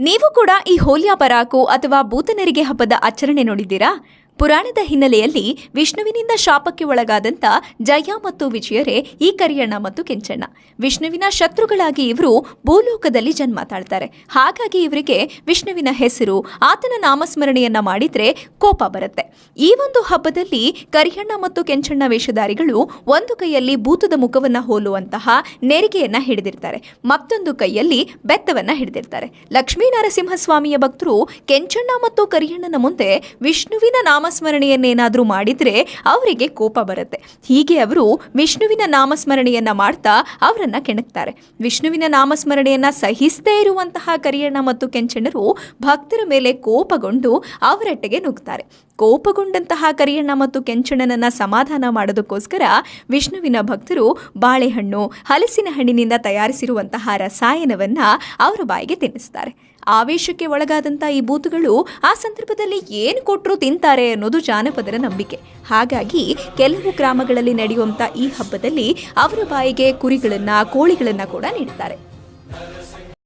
ನೀವು ಕೂಡ ಈ ಹೋಲಿಯಾ ಪರಾಕು ಅಥವಾ ಬೂತನರಿಗೆ ಹಬ್ಬದ ಆಚರಣೆ ನೋಡಿದ್ದೀರಾ? ಪುರಾಣದ ಹಿನ್ನೆಲೆಯಲ್ಲಿ ವಿಷ್ಣುವಿನಿಂದ ಶಾಪಕ್ಕೆ ಒಳಗಾದಂತ ಜಯ ಮತ್ತು ವಿಜಯರೇ ಈ ಕರಿಯಣ್ಣ ಮತ್ತು ಕೆಂಚಣ್ಣ. ವಿಷ್ಣುವಿನ ಶತ್ರುಗಳಾಗಿ ಇವರು ಭೂಲೋಕದಲ್ಲಿ ಜನ್ಮ ತಾಳ್ತಾರೆ. ಹಾಗಾಗಿ ಇವರಿಗೆ ವಿಷ್ಣುವಿನ ಹೆಸರು, ಆತನ ನಾಮಸ್ಮರಣೆಯನ್ನ ಮಾಡಿದ್ರೆ ಕೋಪ ಬರುತ್ತೆ. ಈ ಒಂದು ಹಬ್ಬದಲ್ಲಿ ಕರಿಯಣ್ಣ ಮತ್ತು ಕೆಂಚಣ್ಣ ವೇಷಧಾರಿಗಳು ಒಂದು ಕೈಯಲ್ಲಿ ಭೂತದ ಮುಖವನ್ನ ಹೋಲುವಂತಹ ನೆರಿಗೆಯನ್ನ ಹಿಡಿದಿರ್ತಾರೆ. ಮತ್ತೊಂದು ಕೈಯಲ್ಲಿ ಬೆತ್ತವನ್ನ ಹಿಡಿದಿರ್ತಾರೆ. ಲಕ್ಷ್ಮೀ ನರಸಿಂಹಸ್ವಾಮಿಯ ಭಕ್ತರು ಕೆಂಚಣ್ಣ ಮತ್ತು ಕರಿಯಣ್ಣನ ಮುಂದೆ ವಿಷ್ಣುವಿನ ನಾಮಸ್ಮರಣೆಯನ್ನೇನಾದ್ರೂ ಮಾಡಿದರೆ ಅವರಿಗೆ ಕೋಪ ಬರುತ್ತೆ. ಹೀಗೆ ಅವರು ವಿಷ್ಣುವಿನ ನಾಮಸ್ಮರಣೆಯನ್ನ ಮಾಡ್ತಾ ಅವರನ್ನು ಕೆಣಕ್ತಾರೆ. ವಿಷ್ಣುವಿನ ನಾಮಸ್ಮರಣೆಯನ್ನ ಸಹಿಸದೇ ಇರುವಂತಹ ಕರಿಯಣ್ಣ ಮತ್ತು ಕೆಂಚಣ್ಣರು ಭಕ್ತರ ಮೇಲೆ ಕೋಪಗೊಂಡು ಅವರಟ್ಟೆಗೆ ನುಗ್ತಾರೆ. ಕೋಪಗೊಂಡಂತಹ ಕರಿಯಣ್ಣ ಮತ್ತು ಕೆಂಚಣ್ಣನನ್ನ ಸಮಾಧಾನ ಮಾಡೋದಕ್ಕೋಸ್ಕರ ವಿಷ್ಣುವಿನ ಭಕ್ತರು ಬಾಳೆಹಣ್ಣು, ಹಲಸಿನ ಹಣ್ಣಿನಿಂದ ತಯಾರಿಸಿರುವಂತಹ ರಸಾಯನವನ್ನ ಅವರ ಬಾಯಿಗೆ ತಿನ್ನಿಸ್ತಾರೆ. ಆವೇಶಕ್ಕೆ ಒಳಗಾದಂಥ ಈ ಬೂತುಗಳು ಆ ಸಂದರ್ಭದಲ್ಲಿ ಏನು ಕೊಟ್ಟರು ತಿಂತಾರೆ ಅನ್ನೋದು ಜಾನಪದರ ನಂಬಿಕೆ. ಹಾಗಾಗಿ ಕೆಲವು ಗ್ರಾಮಗಳಲ್ಲಿ ನಡೆಯುವಂತಹ ಈ ಹಬ್ಬದಲ್ಲಿ ಅವರ ಬಾಯಿಗೆ ಕುರಿಗಳನ್ನ, ಕೋಳಿಗಳನ್ನ ಕೂಡ ನೀಡುತ್ತಾರೆ